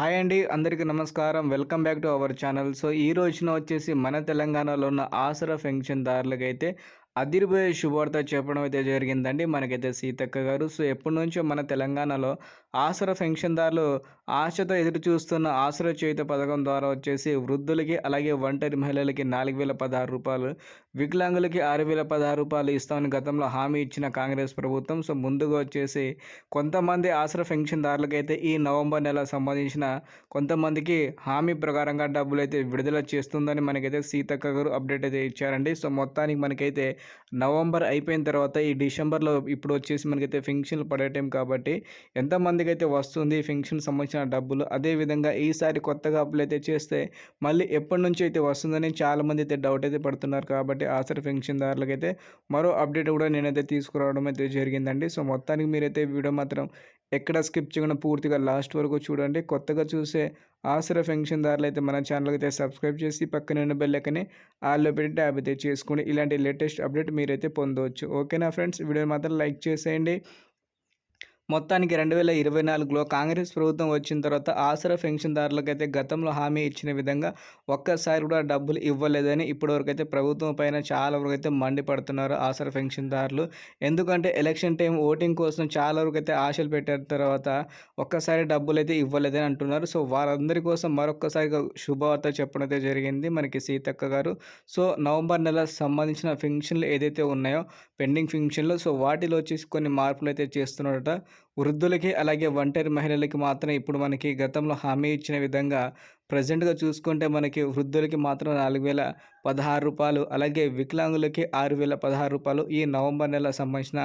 Hi అండి అందరికీ నమస్కారం. Welcome back to our channel. So ఈ రోజున వచ్చేసి మన తెలంగాణలో ఉన్న ఆసరా పెన్షన్దారులకైతే అదిరిపోయే శుభవార్త చెప్పడం అయితే జరిగిందండి. మనకైతే సీతక్క గారు. సో ఎప్పటి నుంచో మన తెలంగాణలో ఆసరా పెన్షన్దారులు ఆశతో ఎదురు చూస్తున్న ఆసరా చేయుత పథకం ద్వారా వచ్చేసి వృద్ధులకి అలాగే ఒంటరి మహిళలకి నాలుగు వేల పదహారు రూపాయలు వికలాంగులకి ఆరు వేల పదహారు రూపాయలు ఇస్తామని గతంలో హామీ ఇచ్చిన కాంగ్రెస్ ప్రభుత్వం. సో ముందుగా వచ్చేసి కొంతమంది ఆసరా పెన్షన్దారులకైతే ఈ నవంబర్ నెల సంబంధించిన కొంతమందికి హామీ ప్రకారంగా డబ్బులు అయితే విడుదల చేస్తుందని మనకైతే సీతక్క గారు అప్డేట్ అయితే ఇచ్చారండి. సో మొత్తానికి మనకైతే నవంబర్ అయిపోయిన తర్వాత ఈ డిసెంబర్లో ఇప్పుడు వచ్చేసి మనకైతే ఫెన్షన్లు పడే టైం కాబట్టి ఎంతమందికి అయితే వస్తుంది ఫెన్షన్ సంబంధించిన డబ్బులు అదేవిధంగా ఈసారి కొత్తగా అప్లై అయితే చేస్తే మళ్ళీ ఎప్పటి నుంచి అయితే వస్తుందని చాలామంది అయితే డౌట్ అయితే పడుతున్నారు కాబట్టి ఆసరి పెన్షన్దారులకు అయితే మరో అప్డేట్ కూడా నేనైతే తీసుకురావడం అయితే జరిగిందండి. సో మొత్తానికి మీరైతే వీడియో మాత్రం ఎక్కడ స్కిప్ చేయకుండా పూర్తిగా లాస్ట్ వరకు చూడండి. కొత్తగా చూసే ఆసరా పెన్షన్దారులు అయితే మన ఛానల్కి అయితే సబ్స్క్రైబ్ చేసి పక్కన ఉన్న బెల్లకనే ఆల్లో పెట్టి ట్యాబ్ అయితే చేసుకోండి. ఇలాంటి లేటెస్ట్ అప్డేట్ మీరైతే పొందవచ్చు. ఓకేనా ఫ్రెండ్స్? వీడియో మాత్రం లైక్ చేసేయండి. మొత్తానికి రెండు వేల ఇరవై నాలుగులో కాంగ్రెస్ ప్రభుత్వం వచ్చిన తర్వాత ఆసరా పెన్షన్దారులకైతే గతంలో హామీ ఇచ్చిన విధంగా ఒక్కసారి కూడా డబ్బులు ఇవ్వలేదని ఇప్పటివరకు అయితే ప్రభుత్వం పైన చాలా వరకు అయితే మండిపడుతున్నారు ఆసరా పెన్షన్దారులు. ఎందుకంటే ఎలక్షన్ టైం ఓటింగ్ కోసం చాలా వరకు అయితే ఆశలు పెట్టిన తర్వాత ఒక్కసారి డబ్బులు అయితే ఇవ్వలేదని అంటున్నారు. సో వారందరి కోసం మరొకసారిగా శుభవార్త చెప్పడం అయితే జరిగింది మనకి సీతక్క గారు. సో నవంబర్ నెల సంబంధించిన ఫెన్షన్లు ఏదైతే ఉన్నాయో పెండింగ్ ఫెన్షన్లు సో వాటిలో వచ్చేసి కొన్ని మార్పులు అయితే చేస్తున్నారట. వృద్ధులకి అలాగే ఒంటరి మహిళలకి మాత్రం ఇప్పుడు మనకి గతంలో హామీ ఇచ్చిన విధంగా ప్రజెంట్గా చూసుకుంటే మనకి వృద్ధులకి మాత్రం నాలుగు వేల పదహారు రూపాయలు అలాగే వికలాంగులకి ఆరు వేల పదహారు రూపాయలు ఈ నవంబర్ నెల సంబంధించిన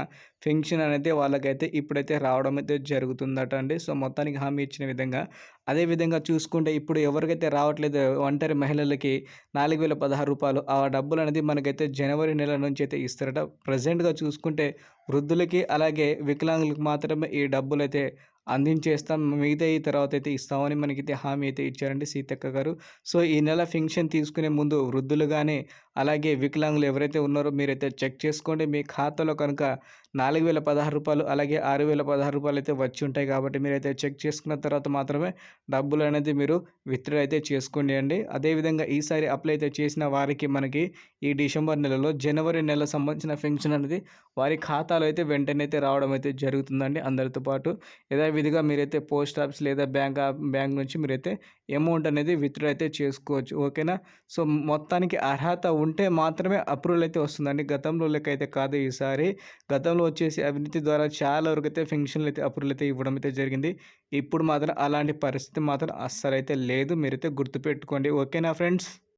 పెన్షన్ అనేది వాళ్ళకైతే ఇప్పుడైతే రావడం అయితే జరుగుతుందట అండి సో మొత్తానికి హామీ ఇచ్చిన విధంగా. అదేవిధంగా చూసుకుంటే ఇప్పుడు ఎవరికైతే రావట్లేదు ఒంటరి మహిళలకి నాలుగు వేల పదహారు రూపాయలు ఆ డబ్బులు అనేది మనకైతే జనవరి నెల నుంచి అయితే ఇస్తారట. ప్రజెంట్గా చూసుకుంటే వృద్ధులకి అలాగే వికలాంగులకు మాత్రమే ఈ డబ్బులు అయితే అందించేస్తాం. మిగతా ఈ తర్వాత అయితే ఇస్తామని మనకైతే హామీ అయితే ఇచ్చారండి సీతక్క గారు. సో ఈ నెల ఫింక్షన్ తీసుకునే ముందు వృద్ధులుగానే అలాగే వికలాంగులు ఎవరైతే ఉన్నారో మీరైతే చెక్ చేసుకోండి. మీ ఖాతాలో కనుక నాలుగు వేల పదహారు రూపాయలు అలాగే ఆరు వేల పదహారు రూపాయలు అయితే వచ్చి ఉంటాయి కాబట్టి మీరైతే చెక్ చేసుకున్న తర్వాత మాత్రమే డబ్బులు అనేది మీరు విత్డ్రా అయితే చేసుకోండి అండి. అదేవిధంగా ఈసారి అప్లై అయితే చేసిన వారికి మనకి ఈ డిసెంబర్ నెలలో జనవరి నెల సంబంధించిన పెన్షన్ అనేది వారి ఖాతాలో అయితే వెంటనే అయితే రావడం అయితే జరుగుతుందండి. అందరితో పాటు యథావిధిగా మీరైతే పోస్ట్ ఆఫీస్ లేదా బ్యాంక్ బ్యాంక్ నుంచి మీరైతే అమౌంట్ అనేది విత్డ్రా అయితే చేసుకోవచ్చు. ఓకేనా? సో మొత్తానికి అర్హత ఉంటే మాత్రమే అప్రూవల్ అయితే వస్తుందండి. గతంలో లెక్క అయితే కాదు ఈసారి. గతంలో వచ్చేసి అవినీతి ద్వారా చాలా వరకు అయితే ఫెన్షన్లు అయితే అప్రూవల్ అయితే ఇవ్వడం అయితే జరిగింది. ఇప్పుడు మాత్రం అలాంటి పరిస్థితి మాత్రం అస్సలు అయితే లేదు. మీరైతే గుర్తుపెట్టుకోండి. ఓకేనా ఫ్రెండ్స్?